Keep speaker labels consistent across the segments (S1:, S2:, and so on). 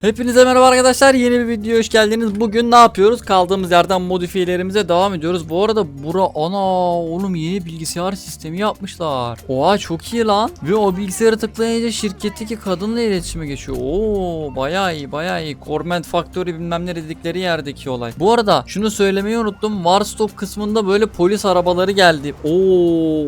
S1: Hepinize merhaba arkadaşlar yeni bir videoya hoş geldiniz. Bugün ne yapıyoruz? Kaldığımız yerden modifiyelerimize devam ediyoruz. Bu arada bura ana oğlum yeni bilgisayar sistemi yapmışlar. Oha çok iyi lan. Ve o bilgisayarı tıklayınca şirketteki kadınla iletişime geçiyor. Oo bayağı iyi bayağı iyi. Corment Factory bilmem ne dedikleri yerdeki olay. Bu arada şunu söylemeyi unuttum. Warstop kısmında böyle polis arabaları geldi. Oo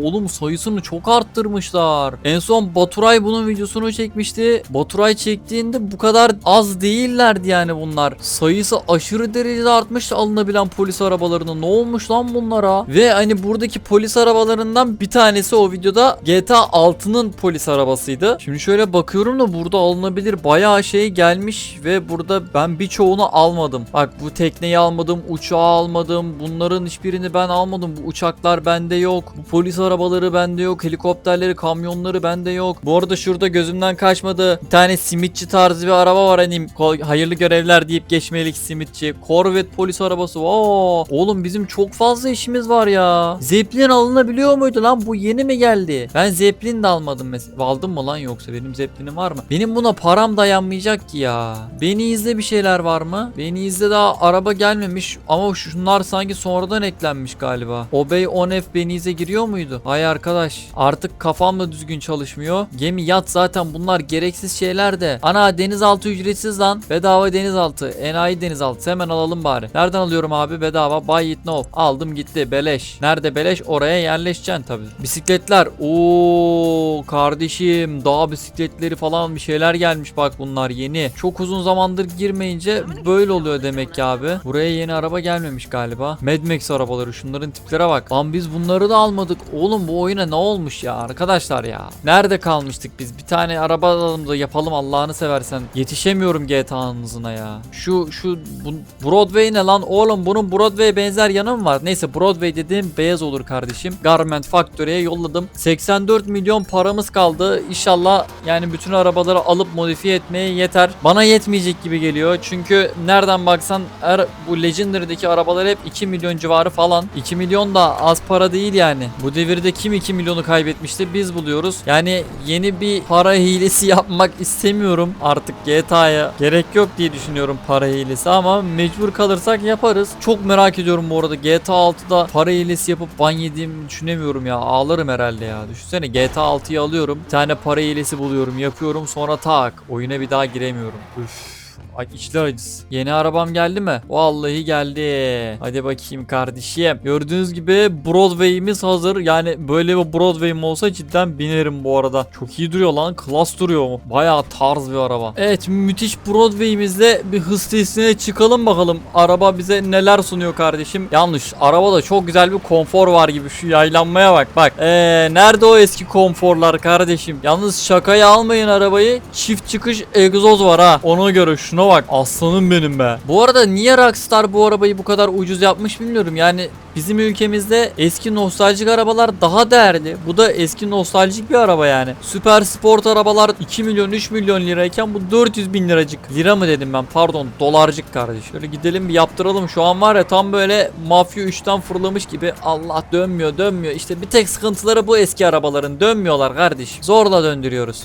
S1: oğlum sayısını çok arttırmışlar. En son Baturay bunun videosunu çekmişti. Baturay çektiğinde bu kadar az değillerdi yani bunlar. Sayısı aşırı derecede artmış alınabilen polis arabalarının. Ne olmuş lan bunlara? Ve hani buradaki polis arabalarından bir tanesi o videoda GTA 6'nın polis arabasıydı. Şimdi şöyle bakıyorum da burada alınabilir bayağı şey gelmiş ve burada ben birçoğunu almadım. Bak bu tekneyi almadım, uçağı almadım. Bunların hiçbirini ben almadım. Bu uçaklar bende yok. Bu polis arabaları bende yok. Helikopterleri, kamyonları bende yok. Bu arada şurada gözümden kaçmadı. Bir tane simitçi tarzı bir araba var hani ko- hayırlı görevler deyip geçmelik simitçi. Corvette polis arabası. Oo, oğlum bizim çok fazla işimiz var ya. Zeppelin alınabiliyor muydu lan? Bu yeni mi geldi? Ben Zeppelin de almadım mesela. Aldım mı lan yoksa benim Zeppelin var mı? Benim buna param dayanmayacak ki ya. Beni izle bir şeyler var mı? Beni izle daha araba gelmemiş ama şunlar sanki sonradan eklenmiş galiba. Obey 10F beni izle giriyor muydu? Hay arkadaş artık kafam da düzgün çalışmıyor. Gemi yat zaten bunlar gereksiz şeyler de. Ana denizaltı ücretsiz lan. Bedava denizaltı. Enayi denizaltı. Hemen alalım bari. Nereden alıyorum abi? Bedava. Buy it now. Aldım gitti. Beleş. Nerede beleş? Oraya yerleşeceksin tabii. Bisikletler. Oo kardeşim. Dağ bisikletleri falan bir şeyler gelmiş bak bunlar yeni. Çok uzun zamandır girmeyince böyle oluyor demek ki abi. Buraya yeni araba gelmemiş galiba. Mad Max arabaları. Şunların tiplere bak. Lan biz bunları da almadık. Oğlum bu oyuna ne olmuş ya arkadaşlar ya. Nerede kalmıştık biz? Bir tane araba alalım da yapalım Allah'ını seversen. Yetişemiyorum GTA'nın hızına ya. Şu şu bu, Broadway ne lan oğlum bunun Broadway'e benzer yanı mı var? Neyse Broadway dediğim beyaz olur kardeşim. Garment Factory'ye yolladım. 84 milyon paramız kaldı. İnşallah yani bütün arabaları alıp modifiye etmeye yeter. Bana yetmeyecek gibi geliyor. Çünkü nereden baksan er, bu Legendary'deki arabalar hep 2 milyon civarı falan. 2 milyon da az para değil yani. Bu devirde kim 2 milyonu kaybetmişti biz buluyoruz. Yani yeni bir para hilesi yapmak istemiyorum artık GTA'ya. Gerek yok diye düşünüyorum para hilesi ama mecbur kalırsak yaparız. Çok merak ediyorum bu arada GTA 6'da para hilesi yapıp ban yediğimi düşünemiyorum ya. Ağlarım herhalde ya. Düşünsene GTA 6'yı alıyorum. Bir tane para hilesi buluyorum, yapıyorum sonra tak. Oyuna bir daha giremiyorum. Üf. Ay içler acısı. Yeni arabam geldi mi? Vallahi geldi. Hadi bakayım kardeşim. Gördüğünüz gibi Broadway'imiz hazır. Yani böyle bir Broadway'im olsa cidden binerim bu arada. Çok iyi duruyor lan. Klas duruyor. Bayağı tarz bir araba. Evet müthiş Broadway'imizle bir hız testine çıkalım bakalım. Araba bize neler sunuyor kardeşim. Yanlış. Arabada çok güzel bir konfor var gibi. Şu yaylanmaya bak. Bak. Ee, nerede o eski konforlar kardeşim? Yalnız şakaya almayın arabayı. Çift çıkış egzoz var ha. Ona göre şuna bak. Aslanım benim be. Bu arada niye Rockstar bu arabayı bu kadar ucuz yapmış bilmiyorum. Yani bizim ülkemizde eski nostaljik arabalar daha değerli. Bu da eski nostaljik bir araba yani. Süper sport arabalar 2 milyon 3 milyon lirayken bu 400 bin liracık. Lira mı dedim ben pardon dolarcık kardeş. Şöyle gidelim bir yaptıralım. Şu an var ya tam böyle mafya 3'ten fırlamış gibi. Allah dönmüyor dönmüyor. İşte bir tek sıkıntıları bu eski arabaların. Dönmüyorlar kardeş. Zorla döndürüyoruz.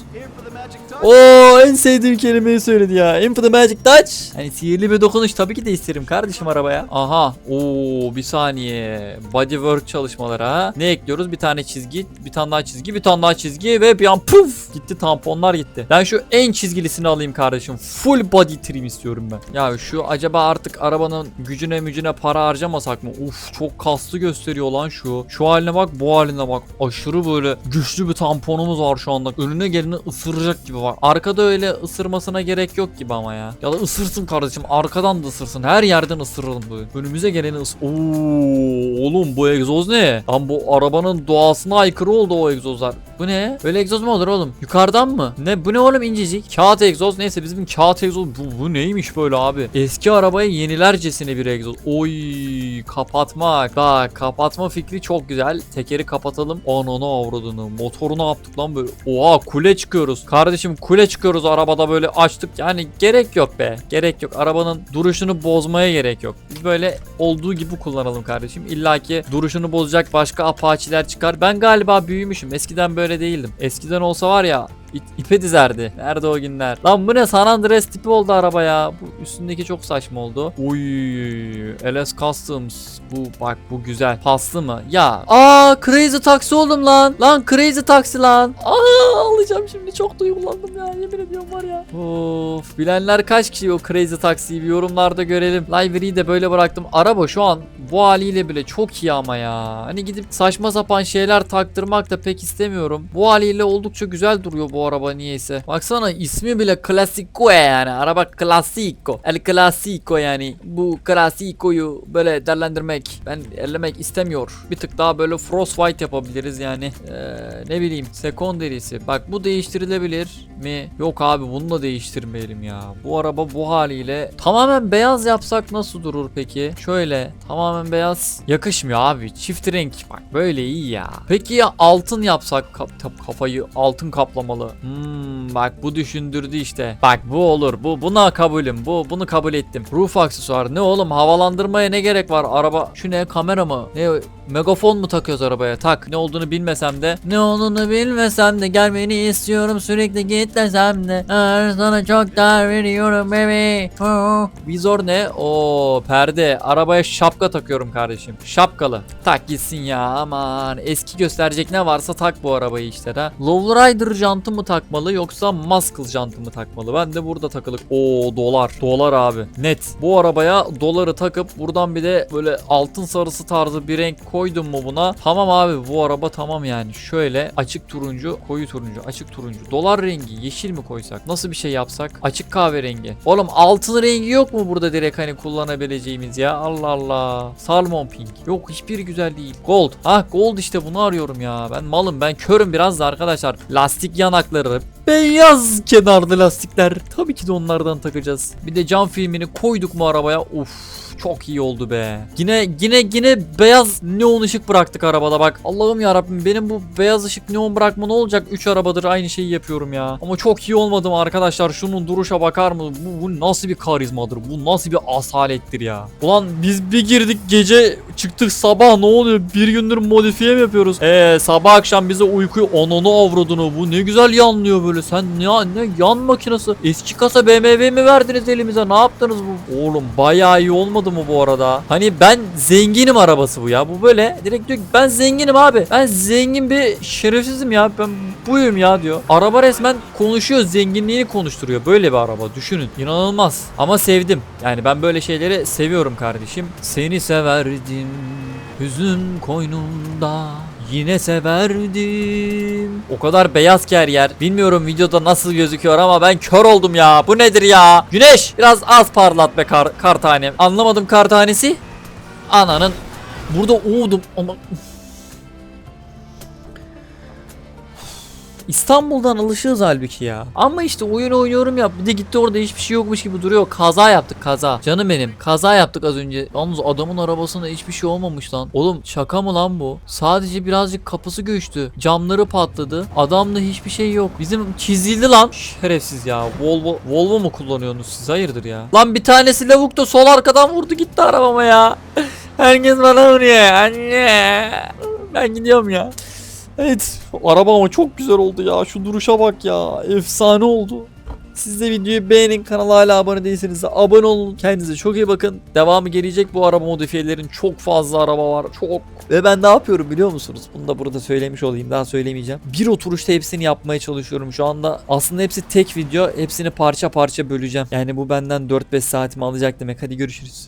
S1: Oo en sevdiğim kelimeyi söyledi ya. In for the magic touch. Hani sihirli bir dokunuş tabii ki de isterim kardeşim arabaya. Aha. Oo bir saniye. Bodywork çalışmaları ha. Ne ekliyoruz? Bir tane çizgi, bir tane daha çizgi, bir tane daha çizgi ve bir an puf gitti tamponlar gitti. Ben şu en çizgilisini alayım kardeşim. Full body trim istiyorum ben. Ya şu acaba artık arabanın gücüne mücüne para harcamasak mı? Uf çok kaslı gösteriyor lan şu. Şu haline bak bu haline bak. Aşırı böyle güçlü bir tamponumuz var şu anda. Önüne geleni ısıracak gibi var. Arkada öyle ısırmasına gerek yok gibi ama ya. Ya da ısırsın kardeşim. Arkadan da ısırsın. Her yerden ısıralım böyle. Önümüze geleni ıs... Oo, oğlum bu egzoz ne? Lan bu arabanın doğasına aykırı oldu o egzozlar. Bu ne? Böyle egzoz mu olur oğlum? Yukarıdan mı? Ne? Bu ne oğlum incecik? Kağıt egzoz. Neyse bizim kağıt egzoz. Bu, bu neymiş böyle abi? Eski arabaya yenilercesine bir egzoz. Oy kapatmak. Bak kapatma fikri çok güzel. Tekeri kapatalım. Ananı avradını. Motoru ne yaptık lan böyle? Oha kule çıkıyoruz. Kardeşim kule çıkıyoruz arabada böyle açtık. Yani gerek yok be. Gerek yok. Arabanın duruşunu bozmaya gerek yok. Biz böyle olduğu gibi kullanalım kardeşim. İlla ki duruşunu bozacak başka apaçiler çıkar. Ben galiba büyümüşüm. Eskiden böyle değildim. Eskiden olsa var ya İ- ipe dizerdi. Nerede o günler? Lan bu ne San Andreas tipi oldu araba ya. Bu üstündeki çok saçma oldu. Uy LS Customs. Bu bak bu güzel. Paslı mı? Ya. Aa Crazy Taxi oldum lan. Lan Crazy Taxi lan. Aa alacağım şimdi çok duygulandım ya. Yemin ediyorum var ya. Of bilenler kaç kişi o Crazy Taxi'yi bir yorumlarda görelim. Library'i de böyle bıraktım. Araba şu an bu haliyle bile çok iyi ama ya. Hani gidip saçma sapan şeyler taktırmak da pek istemiyorum. Bu haliyle oldukça güzel duruyor bu araba niyeyse. Baksana ismi bile Classico yani. Araba Classico. El Classico yani. Bu Classico'yu böyle değerlendirmek ben ellemek istemiyor. Bir tık daha böyle Frostbite yapabiliriz yani. Ee, ne bileyim secondary'si. Bak bu değiştirilebilir mi? Yok abi bunu da değiştirmeyelim ya. Bu araba bu haliyle tamamen beyaz yapsak nasıl durur peki? Şöyle tamamen beyaz yakışmıyor abi. Çift renk bak böyle iyi ya. Peki ya altın yapsak kap- kafayı altın kaplamalı. 嗯。Bak bu düşündürdü işte. Bak bu olur. Bu buna kabulüm. Bu bunu kabul ettim. Roof aksesuar ne oğlum havalandırmaya ne gerek var? Araba şu ne kamera mı? Ne megafon mu takıyoruz arabaya? Tak. Ne olduğunu bilmesem de. Ne olduğunu bilmesem de gelmeni istiyorum sürekli git desem de. Her sana çok değer veriyorum baby. Vizor ne? Oo perde. Arabaya şapka takıyorum kardeşim. Şapkalı. Tak gitsin ya aman. Eski gösterecek ne varsa tak bu arabayı işte de. Lowrider jantı mı takmalı yoksa Muscle jantı mı takmalı? Ben de burada takılık. Oo dolar. Dolar abi. Net. Bu arabaya doları takıp buradan bir de böyle altın sarısı tarzı bir renk koydum mu buna? Tamam abi bu araba tamam yani. Şöyle açık turuncu, koyu turuncu, açık turuncu. Dolar rengi yeşil mi koysak? Nasıl bir şey yapsak? Açık kahverengi. Oğlum altın rengi yok mu burada direkt hani kullanabileceğimiz ya? Allah Allah. Salmon pink. Yok hiçbiri güzel değil. Gold. Ha gold işte bunu arıyorum ya. Ben malım ben körüm biraz da arkadaşlar. Lastik yanakları. Beyaz kenarlı lastikler. Tabii ki de onlardan takacağız. Bir de cam filmini koyduk mu arabaya? Çok iyi oldu be. Yine yine yine beyaz neon ışık bıraktık arabada bak. Allah'ım ya Rabbim benim bu beyaz ışık neon bırakma ne olacak? 3 arabadır aynı şeyi yapıyorum ya. Ama çok iyi olmadı mı arkadaşlar? Şunun duruşa bakar mı? Bu, bu nasıl bir karizmadır? Bu nasıl bir asalettir ya? Ulan biz bir girdik gece çıktık sabah ne oluyor? Bir gündür modifiye mi yapıyoruz? Eee sabah akşam bize uykuyu onunu avradını bu ne güzel yanlıyor böyle. Sen ne, ne yan makinesi? Eski kasa BMW mi verdiniz elimize? Ne yaptınız bu? Oğlum bayağı iyi olmadı mı bu arada? Hani ben zenginim arabası bu ya. Bu böyle direkt diyor ki ben zenginim abi. Ben zengin bir şerefsizim ya. Ben buyum ya diyor. Araba resmen konuşuyor. Zenginliğini konuşturuyor. Böyle bir araba düşünün. İnanılmaz. Ama sevdim. Yani ben böyle şeyleri seviyorum kardeşim. Seni severdim. Hüzün koynumda. Yine severdim. O kadar beyaz ki her yer. Bilmiyorum videoda nasıl gözüküyor ama ben kör oldum ya. Bu nedir ya? Güneş biraz az parlat be kar, kar tanem. Anlamadım kar tanesi. Ananın. Burada uğudum ama... İstanbul'dan alışığız halbuki ya. Ama işte oyun oynuyorum ya. Bir de gitti orada hiçbir şey yokmuş gibi duruyor. Kaza yaptık kaza. Canım benim. Kaza yaptık az önce. Yalnız adamın arabasında hiçbir şey olmamış lan. Oğlum şaka mı lan bu? Sadece birazcık kapısı göçtü. Camları patladı. Adamda hiçbir şey yok. Bizim çizildi lan. Şerefsiz ya. Volvo, Volvo mu kullanıyorsunuz siz? Hayırdır ya? Lan bir tanesi lavuk da sol arkadan vurdu gitti arabama ya. Herkes bana vuruyor. Anne. Ben gidiyorum ya. Evet araba ama çok güzel oldu ya şu duruşa bak ya efsane oldu. Siz de videoyu beğenin kanala hala abone değilseniz de abone olun kendinize çok iyi bakın. Devamı gelecek bu araba modifiyelerin çok fazla araba var çok. Ve ben ne yapıyorum biliyor musunuz? Bunu da burada söylemiş olayım daha söylemeyeceğim. Bir oturuşta hepsini yapmaya çalışıyorum şu anda. Aslında hepsi tek video hepsini parça parça böleceğim. Yani bu benden 4-5 saatimi alacak demek hadi görüşürüz.